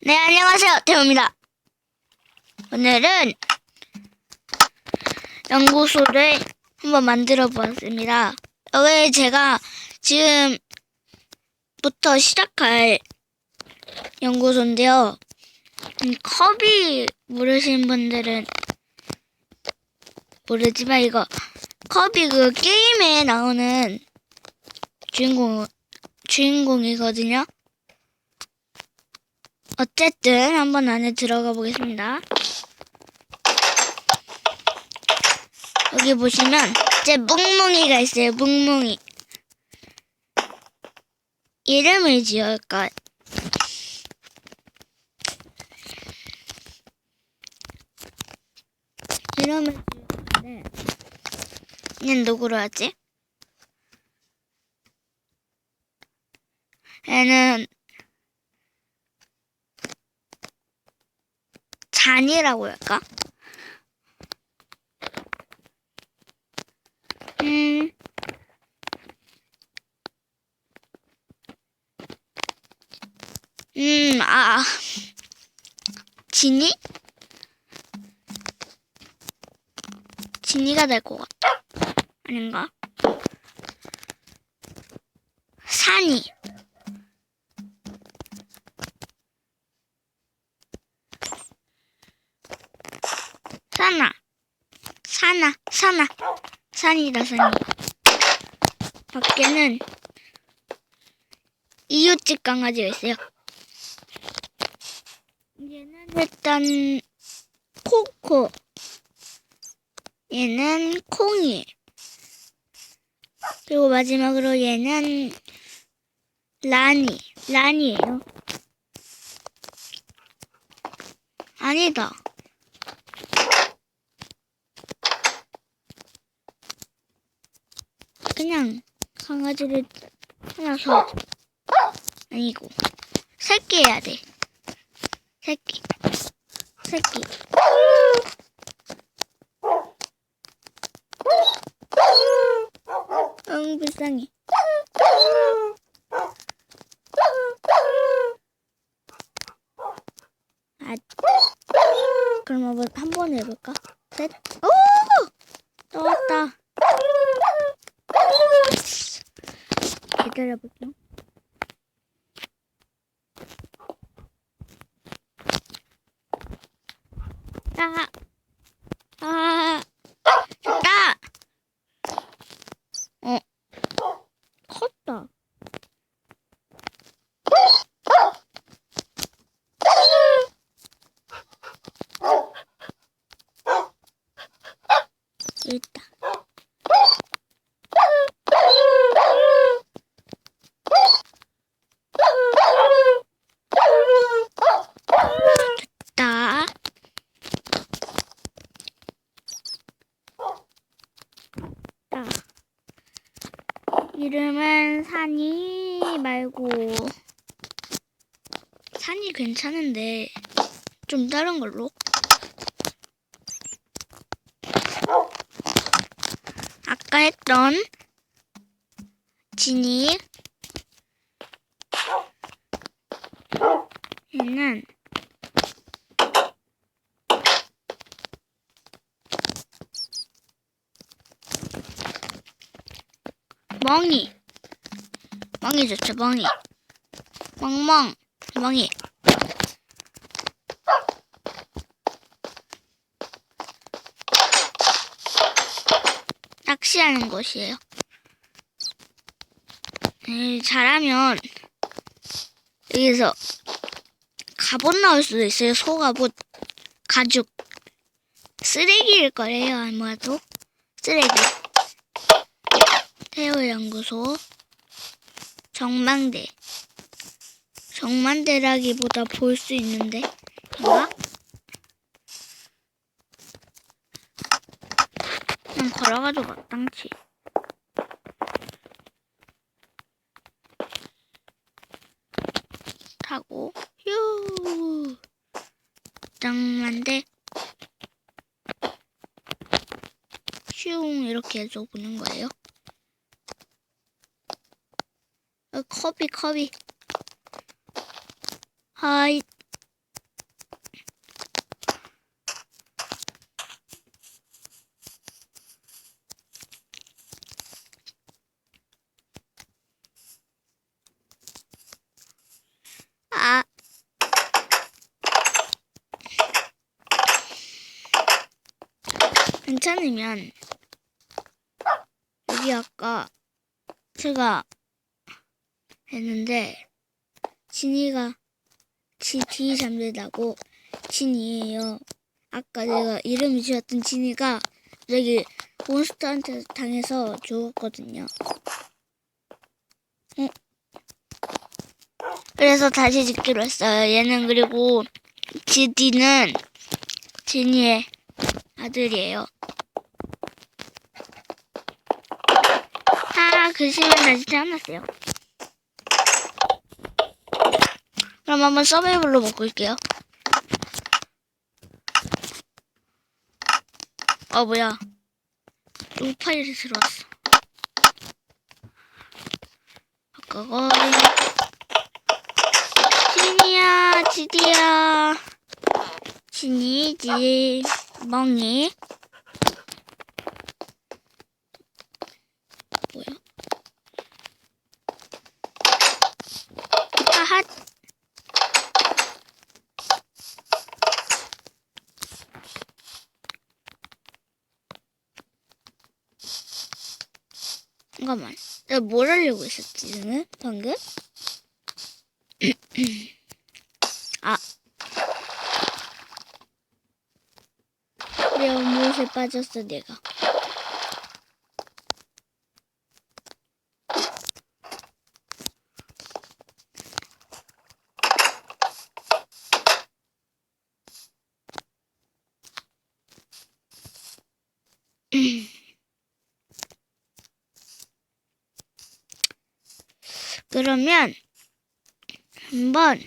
네, 안녕하세요. 태우입니다. 오늘은 연구소를 한번 만들어 보았습니다. 여기 제가 지금부터 시작할 연구소인데요. 음, 컵이 모르시는 분들은 모르지만 이거 컵이 그 게임에 나오는 주인공 주인공이거든요. 어쨌든 한번 안에 들어가 보겠습니다. 여기 보시면 제 뭉뭉이가 있어요. 뭉뭉이. 이름을 지을까? 이름을 지을까는 얘는 누구로 하지? 얘는 잔이라고 할까? 음. 음, 아. 진이? 진이가 될 것 같다. 아닌가? 산이. 산아. 산아, 산아. 산이다, 산이. 밖에는 이웃집 강아지가 있어요. 얘는 일단 코코. 얘는 콩이. 그리고 마지막으로 얘는 라니. 라니예요. 아니다. 그냥 강아지를 하나 더 아니고 새끼 해야 돼. 새끼. 새끼. 응 불쌍해. 아 그럼 한번 해볼까? 셋 오! 나왔다 기다려볼게요. 아, 아, 나, 어, 컸다. 있다. 나 나. 이름은 산이 말고 산이 괜찮은데 좀 다른 걸로 아까 했던 진이 얘는 멍이. 멍이 좋죠, 멍이. 멍멍. 멍이. 낚시하는 곳이에요. 에 잘하면 여기서 갑옷 나올 수도 있어요. 소갑옷. 가죽. 쓰레기일 거예요, 아마도. 쓰레기. 태호연구소 정망대 정만대라기보다 볼 수 있는데 인가? 걸어가지고 마땅치. 타고 휴! 정만대 슝! 이렇게 해서 보는 거예요. 어, 컵이 컵이 하이 괜찮으면 여기 아까 제가 했는데 진이가 지 뒤에 잠들다고 진이에요. 아까 내가 이름을 지었던 진이가 여기 몬스터한테 당해서 죽었거든요. 응. 그래서 다시 짓기로 했어요. 얘는 그리고 지디는 진이의 아들이에요. 아, 글씨만 다시 태어났어요. 그럼 한번 서베이블로 바꿀게요. 어, 뭐야. 로 파일이 들어왔어. 바꿔고. 진이야, 지디야. 진이지, 멍이. 뭐야? 아핫. 잠깐만. 내가 뭘 하려고 했었지, 지금? 방금? 아. 내 옷에 빠졌어, 내가. 그러면 한번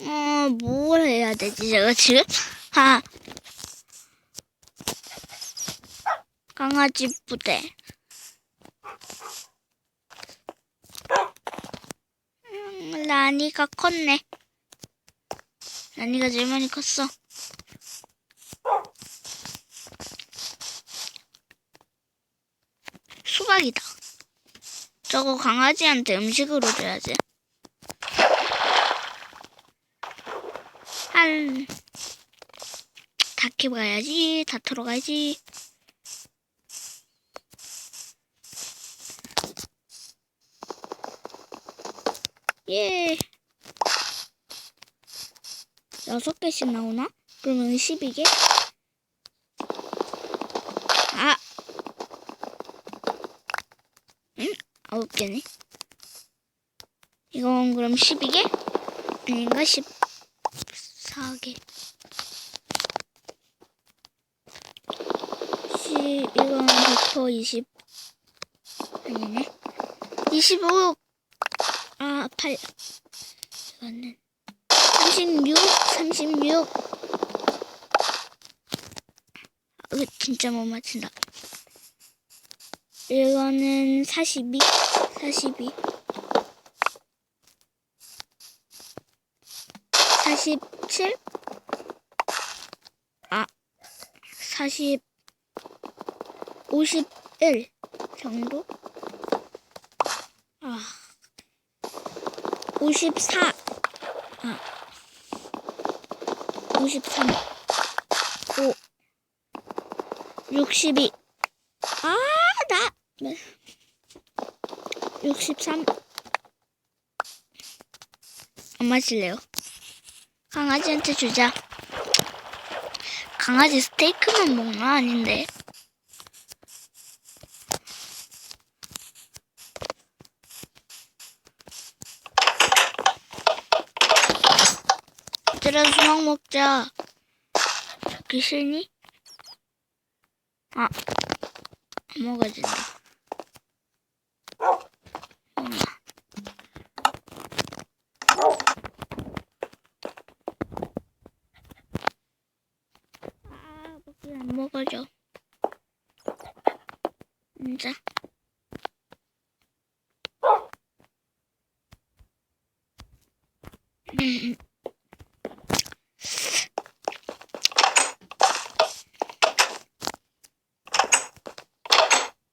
어, 뭘 해야 되지, 제가 지금? 아, 강아지 부대. 음, 라니가 컸네. 라니가 제일 많이 컸어. 수박이다. 저거 강아지한테 음식으로 줘야지. 한, 다 캐봐야지. 다 털어가야지. 예. 여섯 개씩 나오나? 그러면 12개? 10개네. 이건 그럼 12개? 아닌가? 14개. 시, 이건 100% 20. 아니네. 25. 아, 8. 이거는 36, 36. 아, 진짜 못 맞춘다. 이거는 42, 42. 47? 아, 40, 51 정도? 아, 54. 아, 53. 5. 62. 아, 나. 네. 63. 안 마실래요? 강아지한테 주자. 강아지 스테이크만 먹나? 아닌데. 얘들아 수박 먹자. 싫니? 아, 안 아, 먹어줘. 진짜. 음.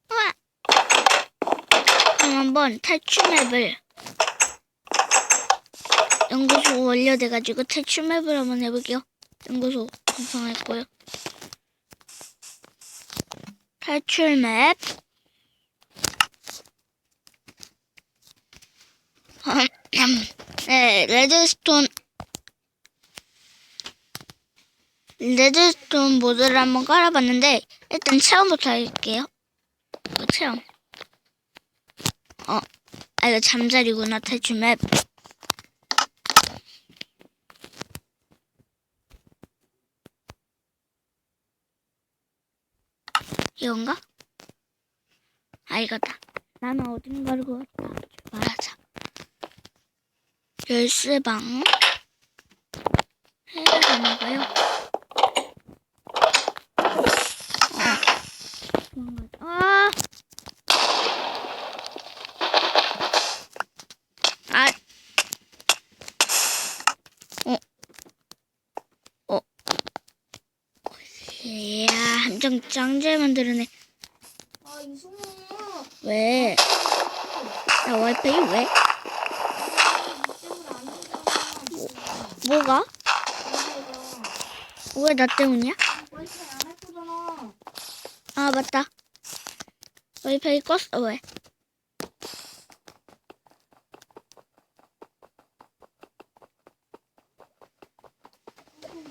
우와. 그럼 한번 탈출 맵을 연구소 완료돼가지고 탈출 맵을 한번 해볼게요. 연구소 완성했고요. 탈출 맵. 네, 레드스톤 레드스톤 모드를 한번 깔아봤는데 일단 체험부터 할게요. 이거 체험. 어, 아 이거 잠자리구나 탈출 맵. 이건가? 아 이거다. 나는 어딘가를 갔다 말하자. 열쇠방 해야 되나봐요. 어. 아! 아! 어? 어? 이야, 함정 짱잘 만들어내. 아 이승우 왜? 나 와이파이 왜? 뭐가? 왜 나 때문이야? 와이파이 안할 거잖아 아 맞다. 와이파이 껐어 왜?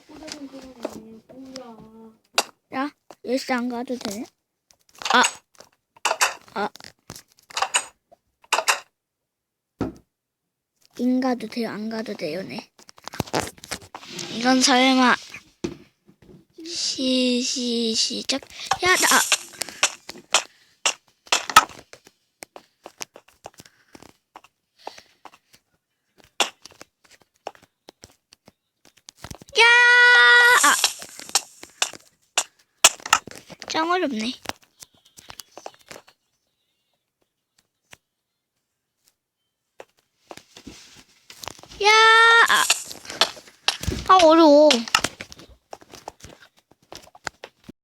꽂아준 거네 뭐야 야 열쇠 안 가도 되네? 아, 아. 인 가도 돼요? 안 가도 돼요?네. 이건 설마 시, 시, 시작. 야, 나. 야! 아. 짱 어렵네. 야! 아, 아 어려워.